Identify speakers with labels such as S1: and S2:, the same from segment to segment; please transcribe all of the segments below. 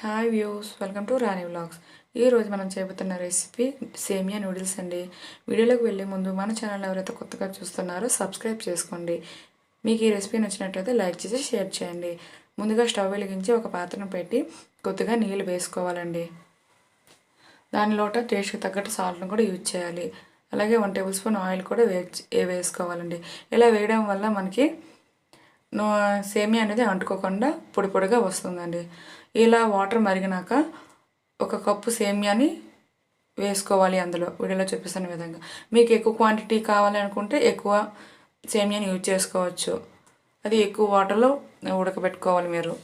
S1: Hi views welcome to Rani vlogs ఈరోజు మనం చేయబోతున్న రెసిపీ సేమియా నూడిల్స్ అండి. వీడియోలోకి వెళ్ళే ముందు మన ఛానల్ ఎవరైతే కొత్తగా చూస్తున్నారో సబ్స్క్రైబ్ చేసుకోండి. మీకు ఈ రెసిపీ నచ్చినట్లయితే లైక్ చేసి షేర్ చేయండి. ముందుగా స్టవ్ వెలిగించి ఒక పాత్రను పెట్టి కొద్దిగా నీళ్ళు వేసుకోవాలండి. దానిలోట టేస్ట్కి తగ్గట్టు సాల్ట్ను కూడా యూజ్ చేయాలి. అలాగే వన్ టేబుల్ స్పూన్ ఆయిల్ కూడా వేసుకోవాలండి. ఇలా వేయడం వల్ల మనకి సేమియా అనేది అంటుకోకుండా పొడి పొడిగా వస్తుందండి. ఇలా వాటర్ మరిగినాక ఒక కప్పు సేమియాని వేసుకోవాలి అందులో. వీడియోలో చూపిస్తున్న విధంగా. మీకు ఎక్కువ క్వాంటిటీ కావాలి అనుకుంటే ఎక్కువ సేమియాని యూజ్ చేసుకోవచ్చు. అది ఎక్కువ వాటర్లో ఉడకబెట్టుకోవాలి మీరు.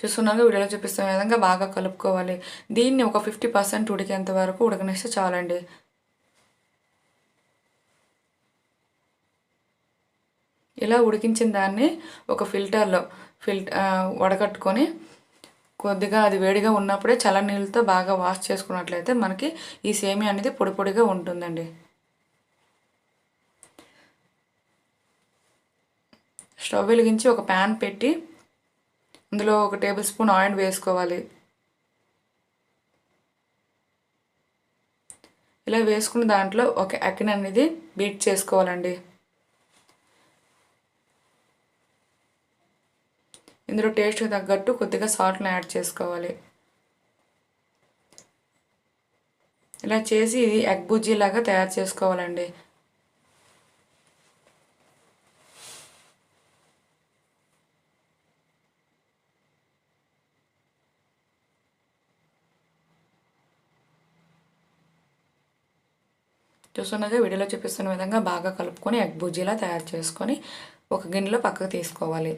S1: చూస్తున్నాక వీడియోలో చూపిస్తున్న విధంగా బాగా కలుపుకోవాలి. దీన్ని ఒక ఫిఫ్టీ పర్సెంట్ ఉడికేంత వరకు ఉడకనిస్తే చాలండి. ఇలా ఉడికించిన దాన్ని ఒక ఫిల్టర్లో ఫిల్టర్ వడకట్టుకొని కొద్దిగా అది వేడిగా ఉన్నప్పుడే చల్ల నీళ్ళతో బాగా వాష్ చేసుకున్నట్లయితే మనకి ఈ సేమి అనేది పొడి పొడిగా ఉంటుందండి. స్టవ్ వెలిగించి ఒక ప్యాన్ పెట్టి అందులో ఒక టేబుల్ స్పూన్ ఆయిల్ వేసుకోవాలి. ఇలా వేసుకున్న దాంట్లో ఒక అక్కిన అనేది బీట్ చేసుకోవాలండి. ఇందులో టేస్ట్కి తగ్గట్టు కొద్దిగా సాల్ట్ని యాడ్ చేసుకోవాలి. ఇలా చేసి ఇది ఎగ్ బుజ్జీ లాగా తయారు చేసుకోవాలండి. చూస్తున్నదే వీడియోలో చూపిస్తున్న విధంగా బాగా కలుపుకొని ఎగ్ బుజ్జీలా తయారు చేసుకొని ఒక గిన్నెలో పక్కకు తీసుకోవాలి.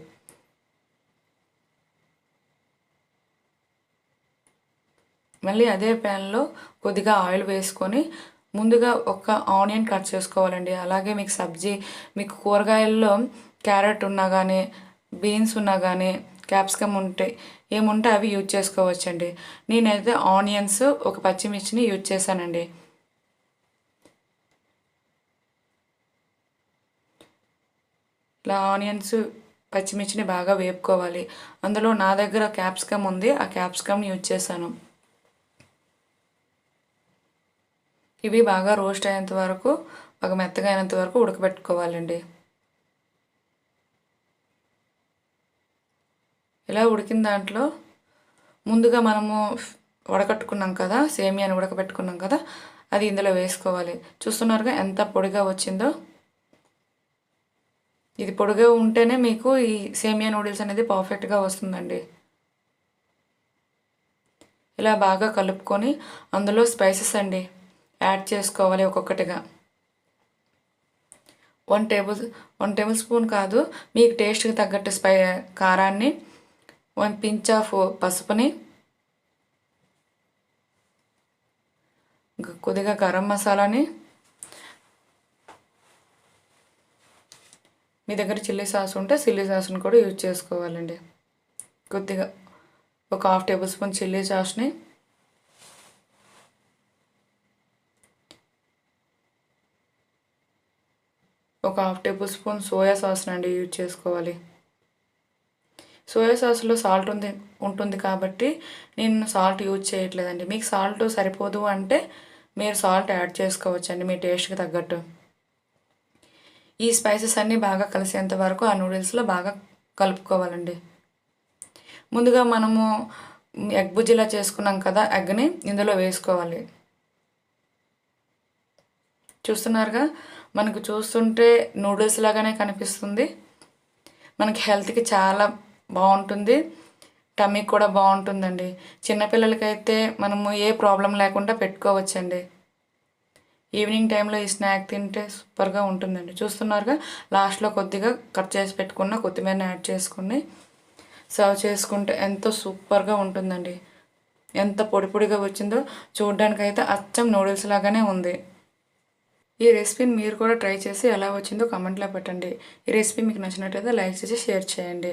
S1: మళ్ళీ అదే ప్యాన్లో కొద్దిగా ఆయిల్ వేసుకొని ముందుగా ఒక ఆనియన్ కట్ చేసుకోవాలండి. అలాగే మీకు సబ్జీ మీకు కూరగాయల్లో క్యారెట్ ఉన్నా కానీ బీన్స్ ఉన్నా కానీ క్యాప్సికమ్ ఉంటే ఏముంటే అవి యూజ్ చేసుకోవచ్చండి. నేనైతే ఆనియన్స్ ఒక పచ్చిమిర్చిని యూజ్ చేశానండి. ఇలా ఆనియన్స్ పచ్చిమిర్చిని బాగా వేపుకోవాలి. అందులో నా దగ్గర క్యాప్సికమ్ ఉంది. ఆ క్యాప్సికమ్ని యూజ్ చేశాను. ఇవి బాగా రోస్ట్ అయ్యేంత వరకు బాగా మెత్తగా అయినంత వరకు ఉడకబెట్టుకోవాలండి. ఇలా ఉడికిన దాంట్లో ముందుగా మనము ఉడకట్టుకున్నాం కదా సేమియాని ఉడకబెట్టుకున్నాం కదా అది ఇందులో వేసుకోవాలి. చూస్తున్నారుగా ఎంత పొడిగా వచ్చిందో. ఇది పొడిగా ఉంటేనే మీకు ఈ సేమియా నూడిల్స్ అనేది పర్ఫెక్ట్గా వస్తుందండి. ఇలా బాగా కలుపుకొని అందులో స్పైసెస్ అండి. యాడ్ చేసుకోవాలి ఒక్కొక్కటిగా. One table one tablespoon కాదు మీకు టేస్ట్కి తగ్గట్టు స్పై కారాన్ని వన్ పించ్ ఆఫ్ పసుపుని కొద్దిగా గరం మసాలాని మీ దగ్గర చిల్లీ సాస్ ఉంటే చిల్లీ సాస్ని కూడా యూజ్ చేసుకోవాలండి. కొద్దిగా ఒక హాఫ్ టేబుల్ స్పూన్ చిల్లీ సాస్ని ఒక హాఫ్ టేబుల్ స్పూన్ సోయా సాస్ని అండి యూజ్ చేసుకోవాలి. సోయా సాస్లో సాల్ట్ ఉంది ఉంటుంది కాబట్టి నేను సాల్ట్ యూజ్ చేయట్లేదండి. మీకు సాల్ట్ సరిపోదు అంటే మీరు సాల్ట్ యాడ్ చేసుకోవచ్చండి మీ టేస్ట్కి తగ్గట్టు. ఈ స్పైసెస్ అన్నీ బాగా కలిసేంత వరకు ఆ నూడిల్స్లో బాగా కలుపుకోవాలండి. ముందుగా మనము ఎగ్ బుజ్జిలా చేసుకున్నాం కదా ఎగ్ని ఇందులో వేసుకోవాలి. చూస్తున్నారుగా? మనకు చూస్తుంటే నూడిల్స్ లాగానే కనిపిస్తుంది. మనకి హెల్త్కి చాలా బాగుంటుంది. టమ్మీ కూడా బాగుంటుందండి. చిన్నపిల్లలకైతే మనము ఏ ప్రాబ్లం లేకుండా పెట్టుకోవచ్చండి. ఈవినింగ్ టైంలో ఈ స్నాక్ తింటే సూపర్గా ఉంటుందండి. చూస్తున్నారుగా లాస్ట్లో కొద్దిగా కట్ చేసి పెట్టుకున్న కొత్తిమీరని యాడ్ చేసుకుని సర్వ్ చేసుకుంటే ఎంతో సూపర్గా ఉంటుందండి. ఎంత పొడి పొడిగా వచ్చిందో చూడడానికైతే అచ్చం నూడిల్స్ లాగానే ఉంది. ఈ రెసిపీని మీరు కూడా ట్రై చేసి ఎలా వచ్చిందో కామెంట్లో పెట్టండి. ఈ రెసిపీ మీకు నచ్చినట్లయితే లైక్ చేసి షేర్ చేయండి.